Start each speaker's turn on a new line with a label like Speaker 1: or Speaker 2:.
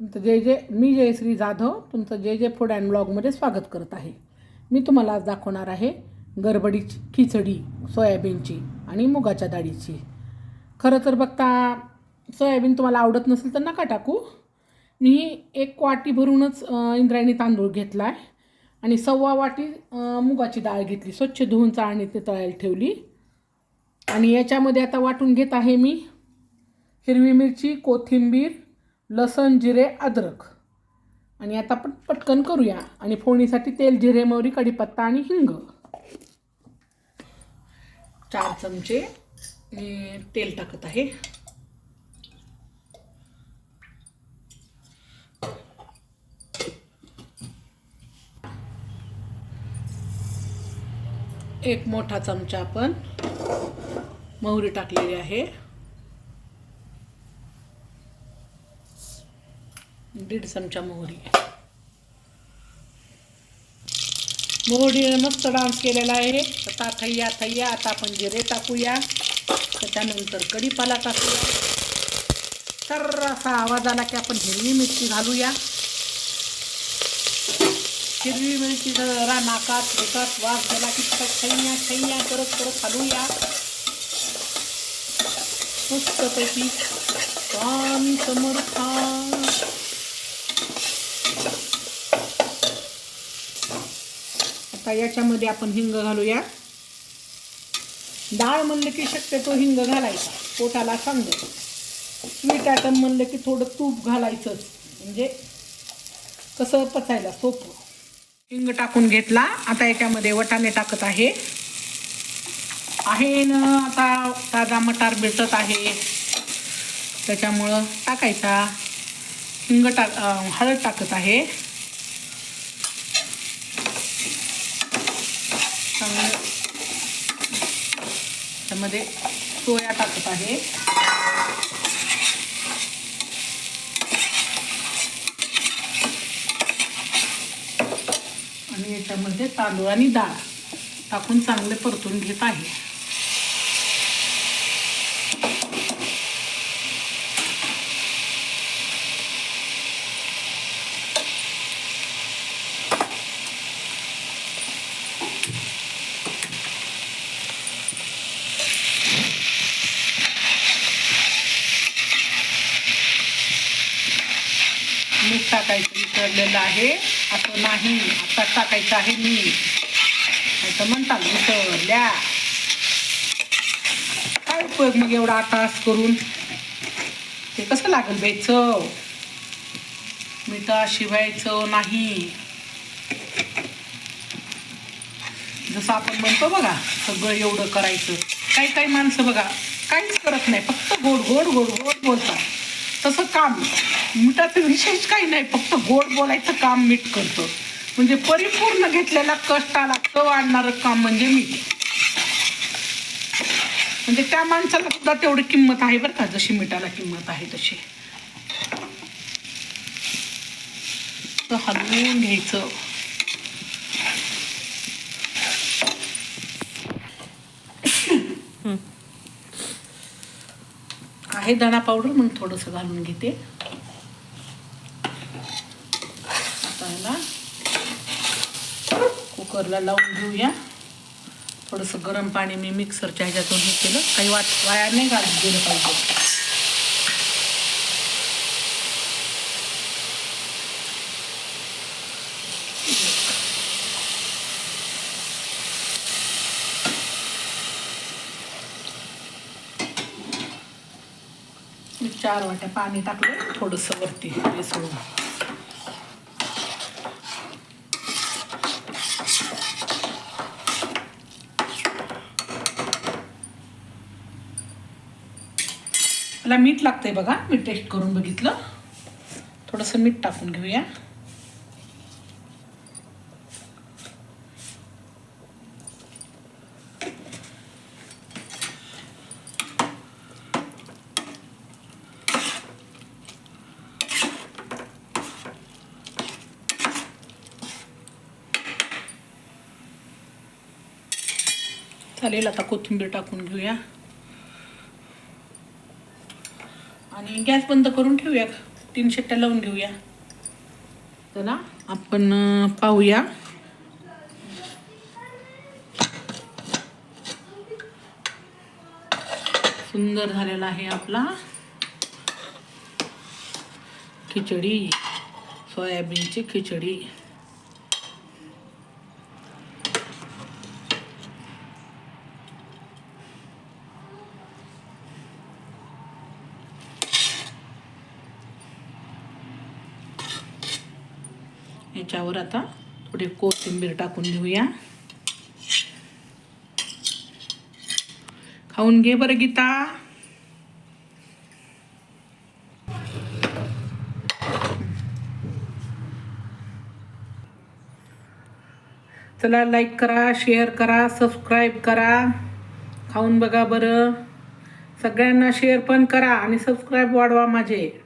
Speaker 1: तुमचं जे जे मी जयश्री जाधव तुमचं जे जे फूड अँड ब्लॉगमध्ये स्वागत करत आहे. मी तुम्हाला आज दाखवणार आहे गरबडीची खिचडी सोयाबीनची आणि मुगाच्या डाळीची. खरं तर बघता सोयाबीन तुम्हाला आवडत नसेल तर नका टाकू. मी एक वाटी भरूनच इंद्रायणी तांदूळ घेतला आहे आणि सव्वा वाटी मुगाची डाळ घेतली. स्वच्छ धुवून चाळणी ते तळायला ठेवली. आणि याच्यामध्ये आता वाटून घेत आहे मी हिरवी मिरची कोथिंबीर लसण जिरे अद्रक. आणि आता आपण पटकन करूया. आणि फोडणीसाठी तेल जिरे मोहरी कढीपत्ता आणि हिंग. चार चमचे तेल टाकत आहे. एक मोठा चमचा आपण मोहरी टाकलेली आहे. दीड चमचा मोहरी. मोहरीने मस्त डान्स केलेला आहे. आता थैया थैया आता आपण जिरे टाकूया. त्याच्यानंतर कढीपाला टाकूया. तर असा आवाज आला की आपण हिरवी मिरची घालूया. हिरवी मिरची जरा नाकात होतात वास गेला की त्याला थैया थैया करत करत घालूया. मस्तपैकी स्वामी समर्थ याच्यामध्ये आपण हिंग घालूया. डाळ म्हणलं की शक्यतो हिंग घालायचा. पोटाला चांगलं स्वीट आयटम म्हणलं की थोडं तूप घालायचंच. म्हणजे कसं पचायला? सोपं. हिंग टाकून घेतला. आता याच्यामध्ये वटाणे टाकत आहे. आहे ना आता ताजा मटार भेटत आहे. त्याच्यामुळं टाकायचा. हिंग टाक हळद टाकत आहे. चांगलं. त्यामध्ये सोया टाकत आहे. आणि याच्यामध्ये तांदूळ आणि डाळ टाकून चांगले परतून घेत आहे मीठ टाकायचं विसरलेलं आहे. असं नाही. आता टाकायचं आहे मी. असं तर म्हणतात विसरल्या काय उपयोग मग एवढा आटास करून? ते कसं लागेल बाई चव मिठा शिवायचं नाही. जसं आपण म्हणतो बघा सगळं एवढं करायचं. काही काही माणसं बघा काहीच करत नाही. फक्त गोड गोड गोड गोड बोलतात. तसं काम. मिठाचं विशेष काही नाही फक्त गोड बोलायचं काम मीठ करतो. म्हणजे परिपूर्ण घेतलेला कष्टाला चव आणणारं काम म्हणजे मीठ. म्हणजे त्या माणसाला सुद्धा तेवढी किंमत आहे बरं का जशी मिठाला किंमत आहे तशी. हलवून घ्यायचं. आहे दाणा पावडर मग थोडंसं घालून घेते. आता कुकरला लावून घेऊया. थोडंसं गरम पाणी मी मिक्सरच्या ह्याच्यातून हे केलं. काही वाट वाया नाही घालून गेलं पाहिजे. मी चार वाट्या पाणी टाकलं थोडंसं वरती मिसळून मला मीठ लागतंय बघा मी टेस्ट करून बघितलं. थोडंसं मीठ टाकून घेऊया. चालेल आता कोथिंबीर टाकून घेऊया. आणि गॅस बंद करून ठेवूया तीन शिट्ट्या लावून घेऊया. चला. आपण पाहूया. सुंदर झालेला आहे आपला खिचडी सोयाबीनची खिचडी. याच्यावर आता थोडी कोथिंबीर टाकून घेऊया. खाऊन घे बरं गीता. चला लाईक करा शेअर करा सबस्क्राईब करा. खाऊन बघा बरं. सगळ्यांना शेअर पण करा आणि सबस्क्राईब वाढवा माझे.